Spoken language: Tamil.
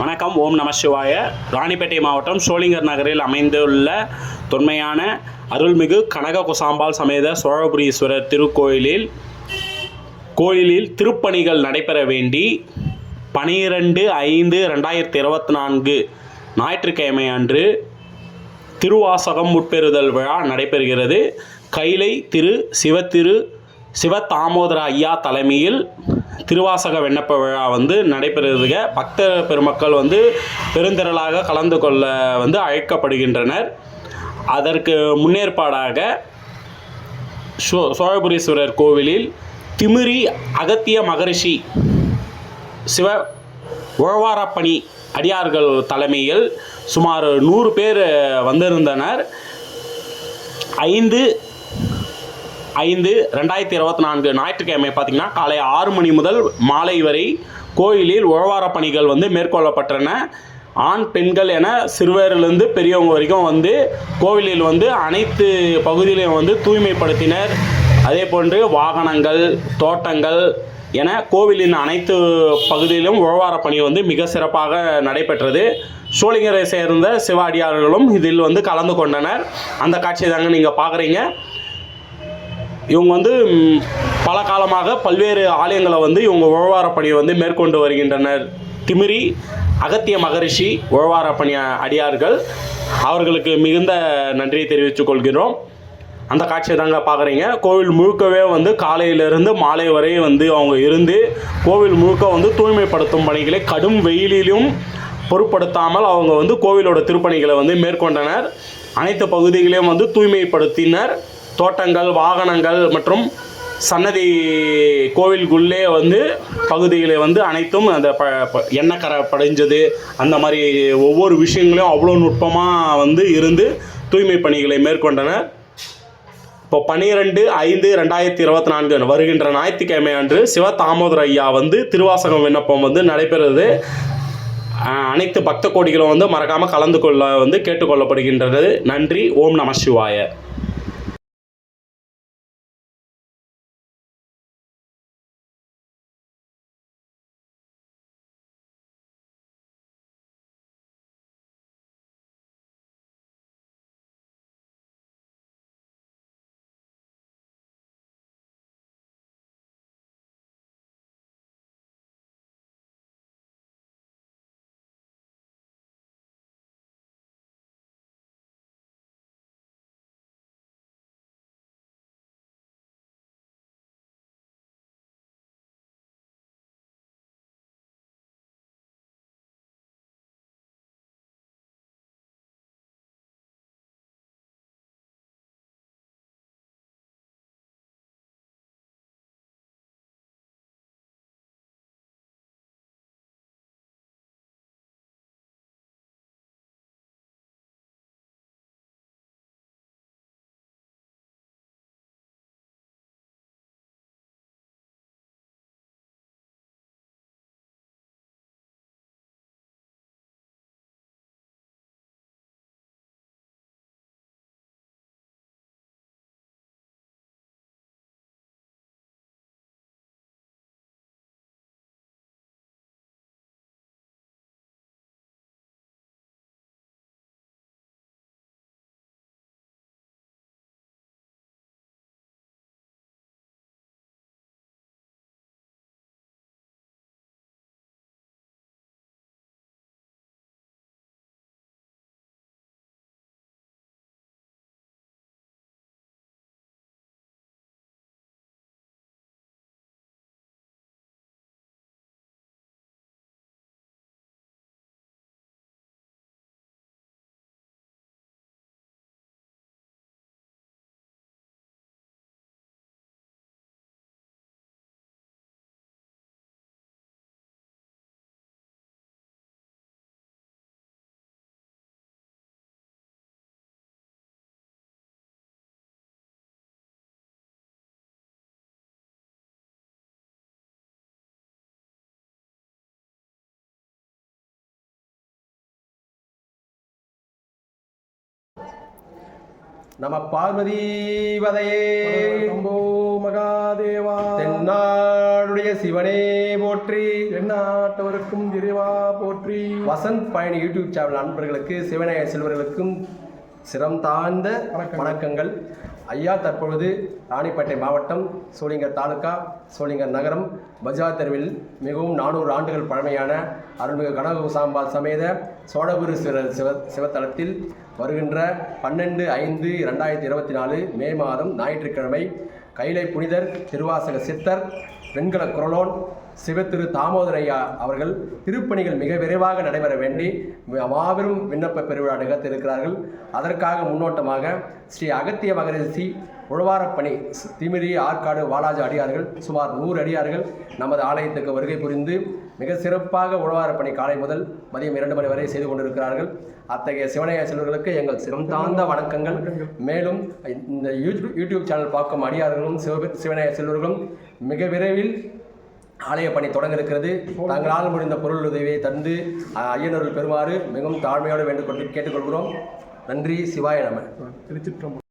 வணக்கம் ஓம் நம சிவாய. ராணிப்பேட்டை மாவட்டம் சோளிங்கர் நகரில் அமைந்துள்ள தொன்மையான அருள்மிகு கனக குசாம்பாள் சமேத சோழபுரீஸ்வரர் திருக்கோயிலில் கோயிலில் திருப்பணிகள் நடைபெற வேண்டி பனிரெண்டு ஐந்து ரெண்டாயிரத்தி இருபத்தி நான்கு ஞாயிற்றுக்கிழமை அன்று திருவாசகம் உட்பெறுதல் விழா நடைபெறுகிறது. கைலை திரு சிவத்திரு சிவ தாமோதர ஐயா தலைமையில் திருவாசக விண்ணப்ப விழா வந்து நடைபெறுவதுக பக்த பெருமக்கள் வந்து பெருந்திரளாக கலந்து கொள்ள வந்து அழைக்கப்படுகின்றனர். அதற்கு முன்னேற்பாடாக சோ சோழபுரீஸ்வரர் கோவிலில் திமிரி அகத்திய மகரிஷி சிவ உழவாரப்பணி அடியார்கள் தலைமையில் சுமார் நூறு பேர் வந்திருந்தனர். ஐந்து ஐந்து ரெண்டாயிரத்தி இருபத்தி நான்கு ஞாயிற்றுக்கிழமை பார்த்தீங்கன்னா காலை ஆறு மணி முதல் மாலை வரை கோயிலில் உழவாரப் பணிகள் வந்து மேற்கொள்ளப்பட்டன. ஆண் பெண்கள் என சிறுவரிலிருந்து பெரியவங்க வரைக்கும் வந்து கோவிலில் வந்து அனைத்து பகுதியிலையும் வந்து தூய்மைப்படுத்தினர். அதே போன்று வாகனங்கள் தோட்டங்கள் என கோவிலின் அனைத்து பகுதியிலும் உழவாரப் பணி வந்து மிக சிறப்பாக நடைபெற்றது. சோழிங்கரை சேர்ந்த சிவாடியார்களும் இதில் வந்து கலந்து கொண்டனர். அந்த காட்சியை தாங்க நீங்கள் பார்க்குறீங்க. இவங்க வந்து பல காலமாக பல்வேறு ஆலயங்களை வந்து இவங்க உழவாரப்பணியை வந்து மேற்கொண்டு வருகின்றனர். திமிரி அகத்திய மகரிஷி உழவாரப்பணி அடியார்கள். அவர்களுக்கு மிகுந்த நன்றியை தெரிவித்துக் கொள்கிறோம். அந்த காட்சியை தாங்க பார்க்குறீங்க. கோவில் முழுக்கவே வந்து காலையிலிருந்து மாலை வரை வந்து அவங்க இருந்து கோவில் முழுக்க வந்து தூய்மைப்படுத்தும் பணிகளை கடும் வெயிலிலும் பொருட்படுத்தாமல் அவங்க வந்து கோவிலோட திருப்பணிகளை வந்து மேற்கொண்டனர். அனைத்து பகுதிகளையும் வந்து தூய்மைப்படுத்தினர். தோட்டங்கள் வாகனங்கள் மற்றும் சன்னதி கோவிலுக்குள்ளே வந்து பகுதிகளை வந்து அனைத்தும் அந்த ப ப- எண்ணெய் கரை அந்த மாதிரி ஒவ்வொரு விஷயங்களையும் அவ்வளோ நுட்பமாக வந்து இருந்து தூய்மை பணிகளை மேற்கொண்டனர். இப்போ பன்னிரெண்டு ஐந்து ரெண்டாயிரத்தி இருபத்தி நான்கு வருகின்ற ஞாயிற்றுக்கிழமை அன்று சிவ தாமோதர ஐயா வந்து திருவாசகம் விண்ணப்பம் வந்து நடைபெறுது. அனைத்து பக்த கோடிகளும் வந்து மறக்காமல் கலந்து கொள்ள வந்து கேட்டுக்கொள்ளப்படுகின்றது. நன்றி. ஓம் நம சிவாய. நம பார்வதி. வதையே சம்போ மகாதேவா. தென்னாடுடைய சிவனே போற்றி. எந்நாட்டவருக்கும் இறைவா போற்றி. வசந்த் பயணி யூடியூப் சேனல் நண்பர்களுக்கு சிவநாய செல்வர்களுக்கும் சிரம் தாழ்ந்த. வணக்கங்கள். ஐயா தற்பொழுது ராணிப்பேட்டை மாவட்டம் சோளிங்கர் தாலுகா சோளிங்கர் நகரம் பஜார் தெருவில் மிகவும் நானூறு ஆண்டுகள் பழமையான அருள்மிகு கனககுசாம்பாள் சமேத சோழகுரு சிவ சிவ சிவத்தலத்தில் வருகின்ற பன்னெண்டு ஐந்து ரெண்டாயிரத்தி இருபத்தி நாலு மே மாதம் ஞாயிற்றுக்கிழமை கைலை புனிதர் திருவாசக சித்தர் வெண்கல குரலோன் சிவத்திரு தாமோதரையா அவர்கள் திருப்பணிகள் மிக விரைவாக நடைபெற வேண்டி மாபெரும் விண்ணப்ப பெருவிழா நிகழ்த்திருக்கிறார்கள் அதற்காக முன்னோட்டமாக ஸ்ரீ அகத்திய மகரிஷி உழவாரப்பணி திமிரி ஆற்காடு வாலாஜி அடியார்கள் சுமார் நூறு அடியார்கள் நமது ஆலயத்துக்கு வருகை புரிந்து மிக சிறப்பாக உழவாரப்பணி காலை முதல் மதியம் இரண்டு மணி வரை செய்து கொண்டிருக்கிறார்கள் அத்தகைய சிவனைய செல்வர்களுக்கு எங்கள் சிரம் தாழ்ந்த வணக்கங்கள் மேலும் இந்த யூடியூப் யூடியூப் சேனல் பார்க்கும் அடியார்களும் சிவ சிவனைய செல்வர்களும் மிக விரைவில் ஆலய பணி தொடங்க இருக்கிறது தங்களால் முடிந்த பொருள் உதவியை தந்து அஹ், ஐயனருள் பெறுமாறு மிகவும் தாழ்மையோடு வேண்டுகொண்டு கேட்டுக்கொள்கிறோம். நன்றி சிவாய நம. திருச்சிற்றம்பலம்